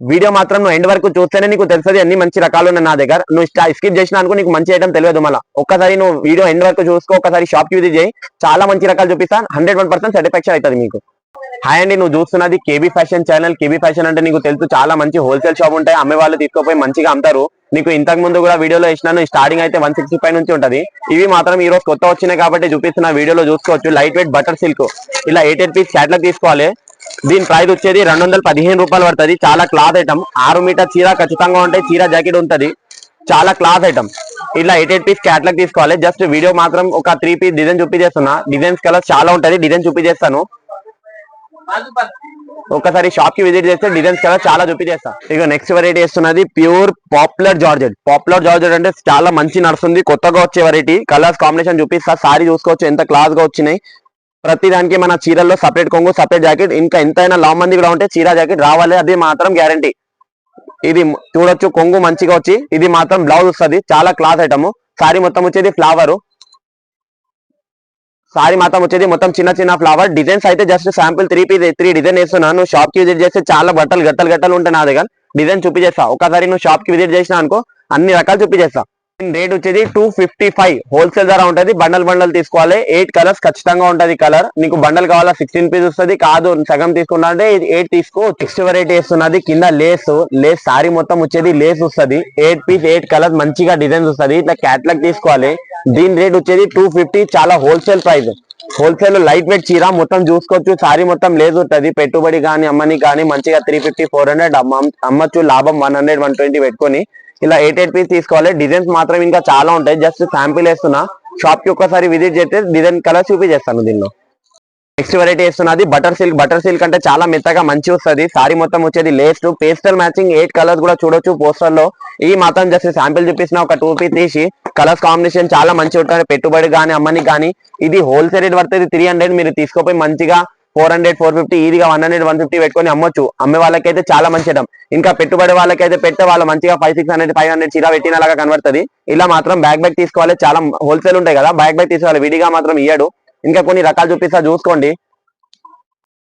Video మాత్రం నువ్వు end వరకు చూస్తేనే నీకు తెలుస్తుంది అన్ని మంచి రకాలు ఉన్నాయి నా దగ్గర. నువ్వు స్కిప్ చేసినా అనుకో నీకు మంచి ఐటమ్ తెలియదు మళ్ళీ. ఒక్కసారి నువ్వు వీడియో ఎండ్ వరకు చూసుకో ఒకసారి షాప్కి చేయి. చాలా మంచి రకాలు చూపిస్తా. హండ్రెడ్ వన్ పర్సెంట్ సాటిస్ఫాక్షన్ అవుతుంది మీకు. హాయ్ అండి నువ్వు చూస్తున్నది KB fashion channel KB fashion అంటే నీకు తెలుసు చాలా మంచి హోల్సేల్ షాప్ ఉంటాయి. అమ్మే వాళ్ళు తీసుకుపోయి మంచిగా అమ్ముతారు. నీకు ఇంతకు ముందు కూడా వీడియోలో ఇచ్చినాను. స్టార్టింగ్ అయితే వన్ సిక్స్టీ ఫైవ్ నుంచి ఉంటుంది. ఇవి మాత్రం ఈ రోజు కొత్త వచ్చినాయి కాబట్టి చూపిస్తున్న వీడియోలో చూసుకోవచ్చు. లైట్ వెయిట్ బటర్ సిల్క్ ఇలా ఎయిట్ ఎయిట్ పీస్ క్యాట్లాగ్ తీసుకోవాలి. దీని ప్రైస్ వచ్చేది రెండు వందల పదిహేను రూపాయలు పడుతుంది. చాలా క్లాత్ ఐటమ్. ఆరు మీటర్ చీర ఖచ్చితంగా ఉంటాయి. చీర జాకెట్ ఉంటుంది. చాలా క్లాత్ ఐటమ్. ఇట్లా ఎయిట్ ఎయిట్ పీస్ క్యాట్లాగ్ తీసుకోవాలి. జస్ట్ వీడియో మాత్రం ఒక త్రీ పీస్ డిజైన్ చూపించేస్తున్నా. డిజైన్స్ కలర్ చాలా ఉంటుంది. డిజైన్ చూపించేస్తాను. ఒకసారి షాప్కి విజిట్ చేస్తే డిజైన్స్ కలర్ చాలా చూపించేస్తా. ఇక next variety వేస్తున్నది pure popular georgette popular georgette అంటే చాలా మంచి నడుస్తుంది. కొత్తగా వచ్చే వెరైటీ కలర్స్ కాంబినేషన్ చూపిస్తా. సారీ చూసుకోవచ్చు. ఎంత క్లాస్గా వచ్చినాయి. ప్రతి దానికి మన చీరల్లో సపరేట్ కొంగు సపరేట్ జాకెట్ ఇంకా ఎంతైనా లాంగ్ మంది కూడా ఉంటే చీర జాకెట్ రావాలి అది మాత్రం గ్యారంటీ ఇది చూడొచ్చు కొంగు మంచిగా వచ్చి ఇది మాత్రం బ్లౌజ్ వస్తుంది చాలా క్లాత్ ఐటమ్ సారీ మొత్తం వచ్చేది ఫ్లవర్ సారీ మాత్రం వచ్చేది మొత్తం చిన్న చిన్న ఫ్లవర్ డిజైన్స్ అయితే just sample three piece three design వేస్తున్నాను నువ్వు షాప్కి విజిట్ చేస్తే చాలా బట్టలు గట్టలు గట్టలు ఉంటాయి నా దగ్గర. డిజైన్ చూపించేస్తా. ఒకసారి నువ్వు షాప్కి విజిట్ చేసినా అనుకో అన్ని రకాలు చూపించేస్తా. రేట్ వచ్చేది టూ ఫిఫ్టీ ఫైవ్ హోల్సేల్ ధర ఉంటుంది బండల్ బండల్ తీసుకోవాలి. ఎయిట్ కలర్స్ ఖచ్చితంగా ఉంటుంది కలర్ నీకు బండల్ కావాలా సిక్స్టీన్ పీస్ వస్తుంది కాదు సగం తీసుకున్నా అంటే ఎయిట్ తీసుకో సిక్స్ వెరైటీ వేస్తున్నది కింద లేస్ లేస్ సారీ మొత్తం వచ్చేది లేస్ వస్తుంది. ఎయిట్ పీస్ ఎయిట్ కలర్స్ మంచిగా డిజైన్స్ వస్తుంది. ఇట్లా క్యాట్లాగ్ తీసుకోవాలి. దీని రేట్ వచ్చేది టూ ఫిఫ్టీ చాలా wholesale price wholesale light weight చీర మొత్తం చూసుకోవచ్చు. సారీ మొత్తం లేస్ ఉంటుంది పెట్టుబడి కానీ అమ్మని కానీ మంచిగా త్రీ ఫిఫ్టీ ఫోర్ హండ్రెడ్ అమ్మచ్చు. లాభం వన్ హండ్రెడ్ వన్ ట్వంటీ పెట్టుకొని ఇలా ఎయిట్ ఎయిట్ పీస్ తీసుకోవాలి. డిజైన్స్ మాత్రం ఇంకా చాలా ఉంటాయి. జస్ట్ శాంపిల్ వేస్తున్నా. షాప్కి ఒక్కసారి విజిట్ చేస్తే డిజైన్ కలర్ చూపించేస్తాను దీనిలో. నెక్స్ట్ వెరైటీ వేస్తున్నది బటర్ సిల్క్ బటర్ సిల్క్ అంటే చాలా మెత్తగా మంచి వస్తుంది. సారీ మొత్తం వచ్చేది లేస్ట్ పేస్టల్ మ్యాచింగ్ ఎయిట్ కలర్స్ కూడా చూడొచ్చు పోస్టర్లో. ఈ మాత్రం జస్ట్ శాంపిల్ చూపిస్తున్న. ఒక టూ పీ తీసి. కలర్స్ కాంబినేషన్ చాలా మంచి ఉంటుంది పెట్టుబడి కానీ అమ్మని కానీ ఇది హోల్సేల్ రేట్ పడుతుంది. త్రీ హండ్రెడ్ మీరు తీసుకోపోయి మంచిగా ఫోర్ హండ్రెడ్ ఫోర్ ఫిఫ్టీ ఈజీగా వన్ హండ్రెడ్ వన్ ఫిఫ్టీ పెట్టుకొని అమ్మొచ్చు. అమ్మే వాళ్ళకైతే చాలా మంచి ఐటమ్. ఇంకా పెట్టుబడి వాళ్ళకైతే పెట్టే వాళ్ళు మంచిగా five six hundred five hundred చీర పెట్టినలాగా కనబడుతుంది. ఇలా మాత్రం బ్యాక్ బ్యాక్ తీసుకోవాలి. చాలా హోల్సేల్ ఉంటాయి కదా. బ్యాక్ బ్యాక్ తీసుకోవాలి. విడిగా మాత్రం ఇయ్యడు. ఇంకా కొన్ని రకాలు చూపిస్తా చూసుకోండి.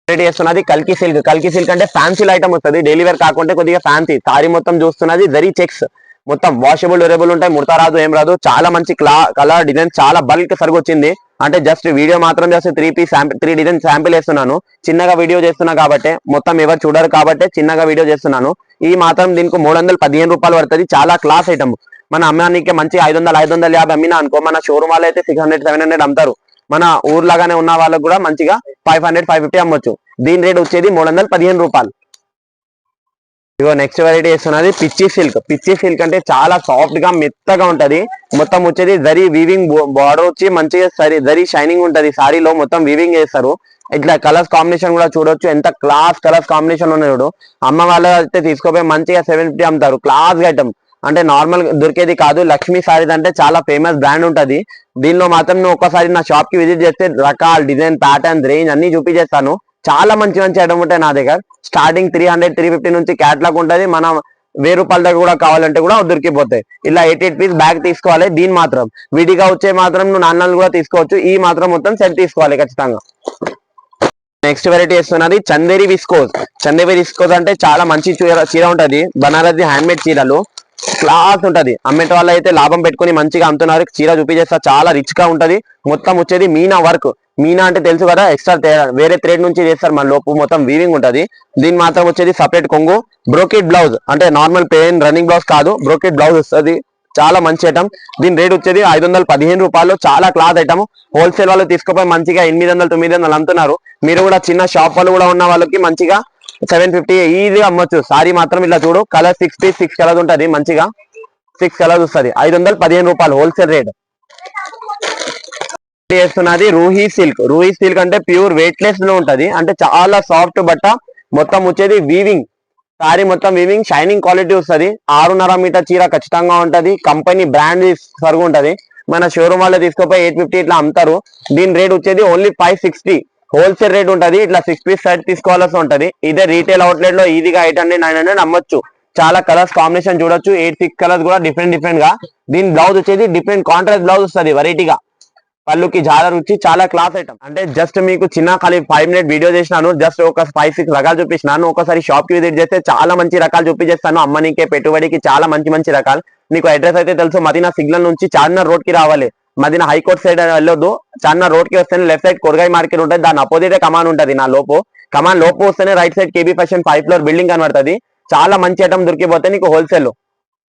రెడీ చేస్తున్నది కల్కి సిల్క్ కల్కి సిల్క్ అంటే ఫ్యాన్సీ ఐటమ్ వస్తుంది. డైలీ వేర్ కాకుంటే కొద్దిగా ఫ్యాన్సీ సారీ మొత్తం చూస్తున్నది. జరీ చెక్స్ మొత్తం వాషబుల్ డ్యూరబుల్ ఉంటాయి. ముడత రాదు ఏం రాదు. చాలా మంచి క్లా కలర్ డిజైన్ చాలా బల్క్ సరిగా వచ్చింది అంటే జస్ట్ వీడియో మాత్రం just three piece three design sample వేస్తున్నాను. చిన్నగా వీడియో చేస్తున్నా కాబట్టి మొత్తం ఎవరు చూడరు కాబట్టి చిన్నగా వీడియో చేస్తున్నాను. ఈ మాత్రం దీనికి మూడు వందల పదిహేను రూపాయలు పడుతుంది. చాలా క్లాస్ ఐటమ్ మన అమ్మానికి మంచి ఐదు వందలు ఐదు వందల యాభై అమ్మినా అనుకో మన షోరూమ్ వాళ్ళు అయితే సిక్స్ హండ్రెడ్ సెవెన్ హండ్రెడ్ అమ్ముతారు. మన ఊర్లాగానే ఉన్న వాళ్ళకు కూడా మంచిగా ఫైవ్ హండ్రెడ్ ఫైవ్ ఫిఫ్టీ అమ్మొచ్చు. దీని రేట్ వచ్చేది మూడు వందల పదిహేను రూపాయలు. ఇగో నెక్స్ట్ వెరైటీ వేస్తున్నది పిచ్చి సిల్క్ పిచ్చి సిల్క్ అంటే చాలా సాఫ్ట్గా మెత్తగా ఉంటది. మొత్తం వచ్చేది జరీ వీవింగ్ బార్డర్ వచ్చి మంచిగా సరి జరీ షైనింగ్ ఉంటది. సారీలో మొత్తం వీవింగ్ చేస్తారు. ఇట్లా కలర్స్ కాంబినేషన్ కూడా చూడొచ్చు. ఎంత క్లాస్ కలర్స్ కాంబినేషన్ ఉన్నాయి చూడు. అమ్మ వాళ్ళు అయితే తీసుకోపోయి మంచిగా సెవెన్ ఫిఫ్టీ అమ్ముతారు క్లాస్ ఐటమ్ అంటే నార్మల్ దొరికేది కాదు. లక్ష్మీ సారీస్ అంటే చాలా ఫేమస్ బ్రాండ్ ఉంటది. దీనిలో మాత్రం నువ్వు ఒక్కసారి నా షాప్కి విజిట్ చేస్తే రకాల డిజైన్ ప్యాటర్న్ రేంజ్ అన్ని చూపించేస్తాను. చాలా మంచి మంచి ఐటమ్ ఉంటాయి నా దగ్గర. Starting three hundred three fifty నుంచి క్యాట్లాగ్ ఉంటుంది. మనం వెయ్యి రూపాయల దగ్గర కూడా కావాలంటే కూడా దొరికిపోతాయి ఇలా ఎయిట్ ఎయిట్ పీస్ బ్యాగ్ తీసుకోవాలి. దీని మాత్రం విడిగా వచ్చే మాత్రం నువ్వు నాన్నలు కూడా తీసుకోవచ్చు. ఈ మాత్రం మొత్తం సెట్ తీసుకోవాలి ఖచ్చితంగా. నెక్స్ట్ వెరైటీ వేస్తున్నది చందేరి విస్కోస్ చందేరి విస్కోస్ అంటే చాలా మంచి చీర చీర ఉంటది. బనారసి హ్యాండ్ మేడ్ చీరలు. క్లాస్ ఉంటది. అమ్మేట వాళ్ళు అయితే లాభం పెట్టుకుని మంచిగా అమ్ముతున్నారు. చీర చూపించేస్తా చాలా రిచ్గా ఉంటది. మొత్తం వచ్చేది మీనా వర్క్ మీనా అంటే తెలుసు కదా ఎక్స్ట్రా వేరే థ్రెడ్ నుంచి చేస్తారు. మన లోపు మొత్తం వీవింగ్ ఉంటది. దీని మాత్రం వచ్చేది సపరేట్ కొంగు. బ్రోకెట్ బ్లౌజ్ అంటే నార్మల్ పెయిన్ రన్నింగ్ బ్లౌజ్ కాదు. బ్రోకెట్ బ్లౌజ్ వస్తుంది. చాలా మంచి ఐటమ్ దీని రేట్ వచ్చేది ఐదు వందల పదిహేను రూపాయలు. చాలా క్లాత్ ఐటమ్ హోల్సేల్ వాళ్ళు తీసుకోపోయి మంచిగా ఎనిమిది వందలు తొమ్మిది వందలు అమ్ముతున్నారు. మీరు కూడా చిన్న షాప్ వాళ్ళు కూడా ఉన్న వాళ్ళకి మంచిగా సెవెన్ ఫిఫ్టీ ఈజీగా అమ్మొచ్చు. సారీ మాత్రం ఇట్లా చూడు colour six piece six colours ఉంటుంది మంచిగా. సిక్స్ కలర్స్ వస్తుంది. ఐదు వందల పదిహేను రూపాయలు హోల్సేల్ రేట్ చేస్తున్నది రూహీ సిల్క్ రూహీ సిల్క్ అంటే ప్యూర్ వెయిట్లెస్లో ఉంటది. అంటే చాలా సాఫ్ట్ బట్ట మొత్తం వచ్చేది వీవింగ్ సారీ మొత్తం వీవింగ్ షైనింగ్ క్వాలిటీ వస్తుంది. ఆరున్నర మీటర్ చీర ఖచ్చితంగా ఉంటది. కంపెనీ బ్రాండ్ సరుగు ఉంటది. మన షోరూమ్ వాళ్ళు తీసుకుపోయి ఎయిట్ ఫిఫ్టీ ఇట్లా అమ్ముతారు. దీని రేట్ వచ్చేది only five sixty wholesale rate ఉంటుంది. ఇట్లా సిక్స్ పీస్ సెట్ తీసుకోవాల్సి ఉంటుంది. ఇదే రీటైల్ అవుట్లెట్లో ఈజీగా ఎయిట్ హండ్రెడ్ నైన్ హండ్రెడ్ అమ్మొచ్చు. చాలా కలర్స్ కాంబినేషన్ చూడొచ్చు. ఎయిట్ సిక్స్ కలర్స్ కూడా డిఫరెంట్ డిఫరెంట్గా. దీని బ్లౌజ్ వచ్చేది డిఫరెంట్ కాంట్రాస్ట్ బ్లౌజ్ వస్తుంది వెరైటీగా పళ్ళుకి జాలర్ వచ్చి చాలా క్లాస్ ఐటమ్ అంటే జస్ట్ మీకు చిన్న ఖాళీ ఫైవ్ మినిట్ వీడియో చేసినాను. జస్ట్ ఒక ఫైవ్ సిక్స్ రకాలు చూపించినాను. ఒకసారి షాప్కి విజిట్ చేస్తే చాలా మంచి రకాలు చూపించేస్తాను. అమ్మనికే పెట్టుబడికి చాలా మంచి మంచి రకాలు. నీకు అడ్రస్ అయితే తెలుసు. మదీనా సిగ్నల్ నుంచి చార్మినార్ రోడ్కి రావాలి. మదీనా హైకోర్టు సైడ్ వెళ్ళొద్దు. చార్మినార్ రోడ్కి వస్తేనే లెఫ్ట్ సైడ్ కూరగాయ మార్కెట్ ఉంటుంది. దాని అపోజిట్ కమాన్ ఉంటది నా లోపు. కమాన్ లోపు వస్తేనే right side KB fashion five floor building కనబడుతుంది. చాలా మంచి ఐటమ్ దొరికిపోతే నీకు హోల్సేల్